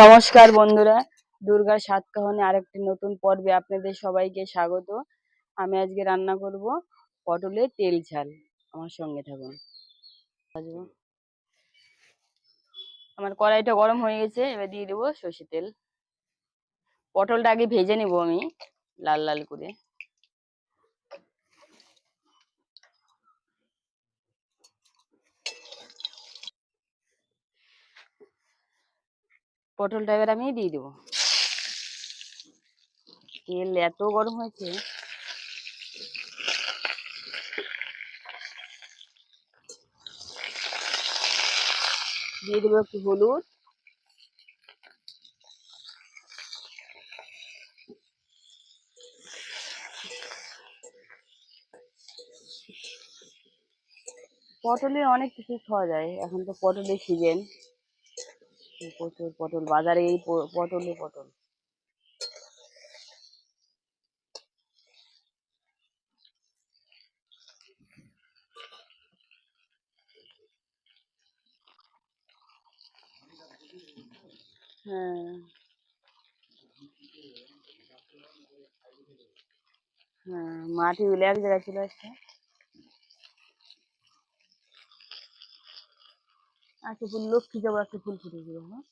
নমস্কার বন্ধুরা, দুর্গার সাত কাহনে আরেকটি নতুন পর্বে আপনাদের সবাইকে স্বাগত। আমি আজকে রান্না করব পটলের তেল ঝাল। আমার সঙ্গে থাকুন। আমার কড়াইটা গরম হয়ে গেছে, এবার দিয়ে দেবো সর্ষে তেল। পটলটা আগে ভেজে নেব আমি, লাল লাল করে। পটলটা এবার আমি দিয়ে দেবো। তেল এত গরম হয়েছে। দিয়ে দেবো একটু হলুদ। পটলে অনেক কিছু খাওয়া যায়। এখন তো পটলের সিজন প্রচুর পটল বাজারে এই প- পটলে। হ্যাঁ। হ্যাঁ মাটিগুলো এক জায়গায় চলে আসছে আচ্ছা ফুল লক্ষ্মী যাব একটা ফুল ফুটেছিল হ্যাঁ?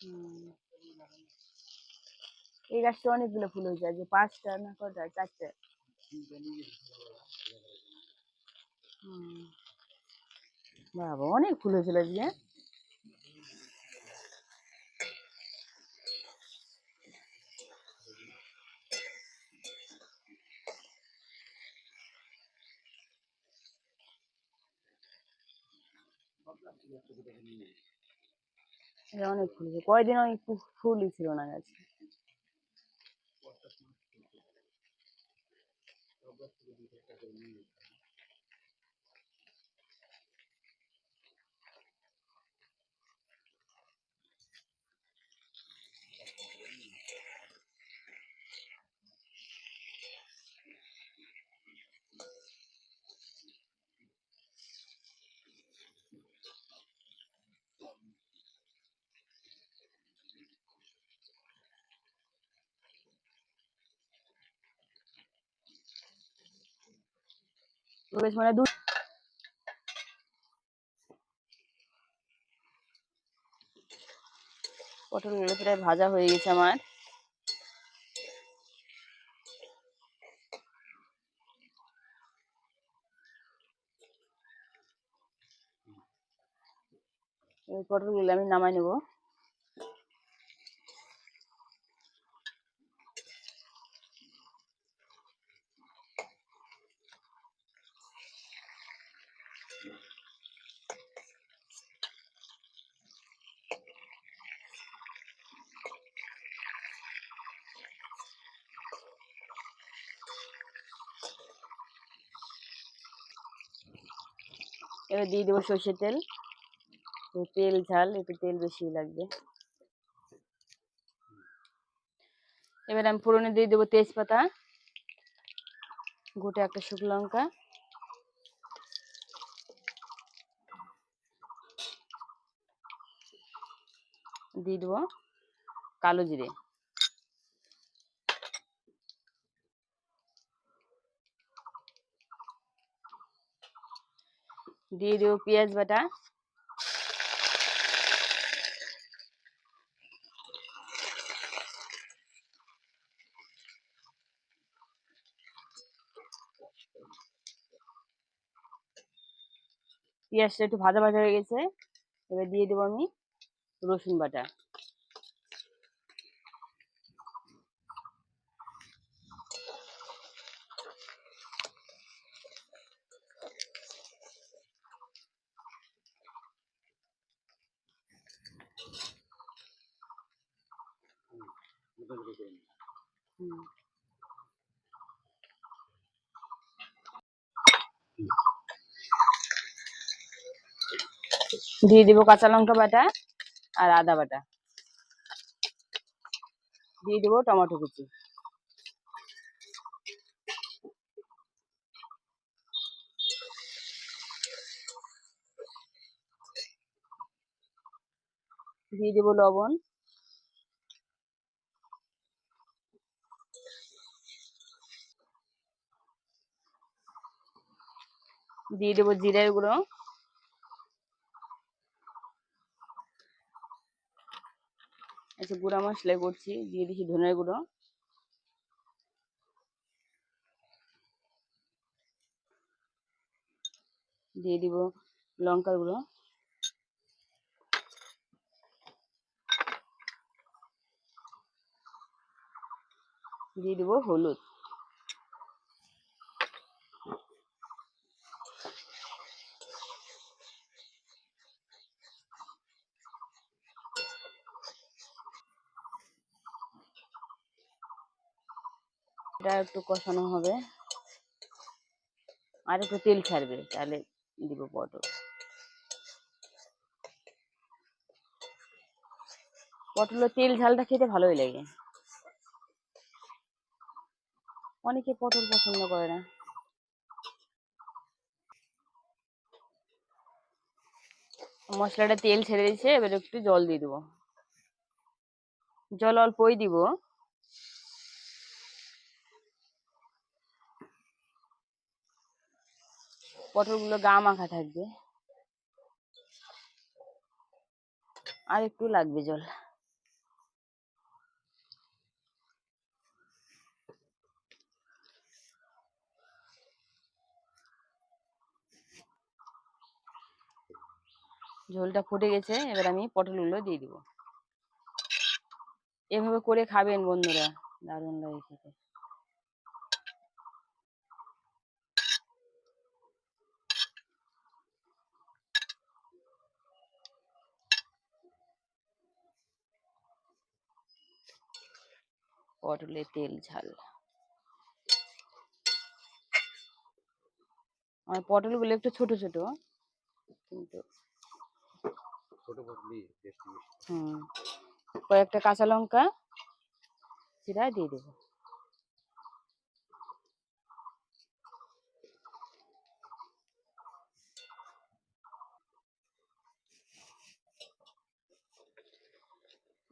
হুম। এই গাছটা অনেকগুলো ফুল হয়েছে যে পাঁচটা না কটা চারটে। বাবা, অনেক ফুল হয়েছিল আজকে। এটা অনেক ফুল হয়েছে। কয়দিন অনেক ফুলই ছিল না গাছে তো বেশ মানে দু পটলগুলো প্রায় ভাজা হয়ে গেছে আমার। পটলগুলো আমি নামাই নেব। এবার দিয়ে দেবো সর্ষের তেল। তেল, ঝাল, একটু তেল বেশি লাগবে। এবার আমি ফোড়নে দিয়ে দেবো তেজপাতা, গোটা একটা শুকনো লঙ্কা। দিয়ে দেবো কালো জিরে। দিয়ে দেবো পেঁয়াজ বাটা। পেঁয়াজটা একটু ভাজা ভাজা হয়ে গেছে, এবার দিয়ে দেবো আমি রসুন বাটা। হুম। দিয়ে দিব কাঁচা লঙ্কা বাটা আর আদা বাটা। দিয়ে দেবো টমেটো কুচি। দিয়ে দেবো লবণ। দিয়ে দেবো জিরের গুঁড়ো। আচ্ছা গুঁড়া মশলা করছি, দিয়ে দিচ্ছি ধনের গুঁড়ো। দিয়ে দিব লঙ্কার গুঁড়ো। দিয়ে দিব হলুদ। এটা একটু কষানো হবে। আর একটু তেল ছাড়বে, তাহলে দিব পটল। পটলের তেল ঝালটা খেতে ভালোই লাগে। অনেকে পটল পছন্দ করে না। মশলাটা তেল ছেড়ে দিয়েছে, এবার একটু জল দিয়ে দেবো। জল অল্পই দিব। পটলগুলো গা মাখা থাকবে। আর একটু লাগবে জল। ঝোলটা ফুটে গেছে, এবার আমি পটলগুলো দিয়ে দিব। এভাবে করে খাবেন বন্ধুরা, দারুণ লাগে খেতে। পটলের তেল ঝাল। আমার পটলগুলো একটু ছোট ছোট কিন্তু হুম কয়েকটা কাঁচা লঙ্কা চিরায় দিয়ে দেবো।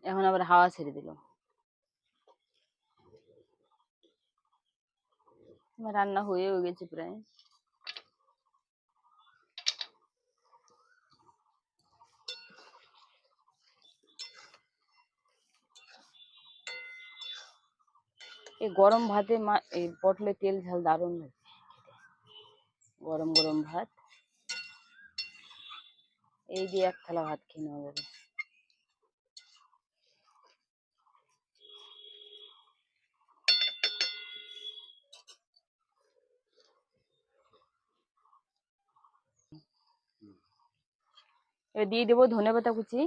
এখন আবার হাওয়া ছেড়ে দিল আমার রান্না হয়েও গেছে প্রায়। এই গরম ভাতে মা, এই পটলের তেল ঝাল দারুণ লাগে গরম গরম ভাত। এই দিয়ে এক থালা ভাত খেয়ে নেওয়া যাবে। এবার দিয়ে দেবো ধনে পাতা কুচি।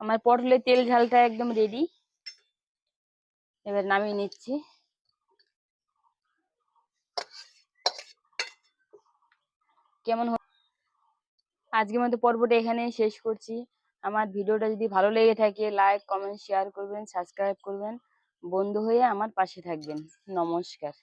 আমার পটলের তেল ঝালটা একদম রেডি এবার নামিয়ে নিচ্ছি। কেমন আজকের মতো পর্বটা এখানেই শেষ করছি। আমার ভিডিওটা যদি ভালো লেগে থাকে লাইক কমেন্ট শেয়ার করবেন সাবস্ক্রাইব করবেন। বন্ধু হয়ে আমার পাশে থাকবেন। নমস্কার।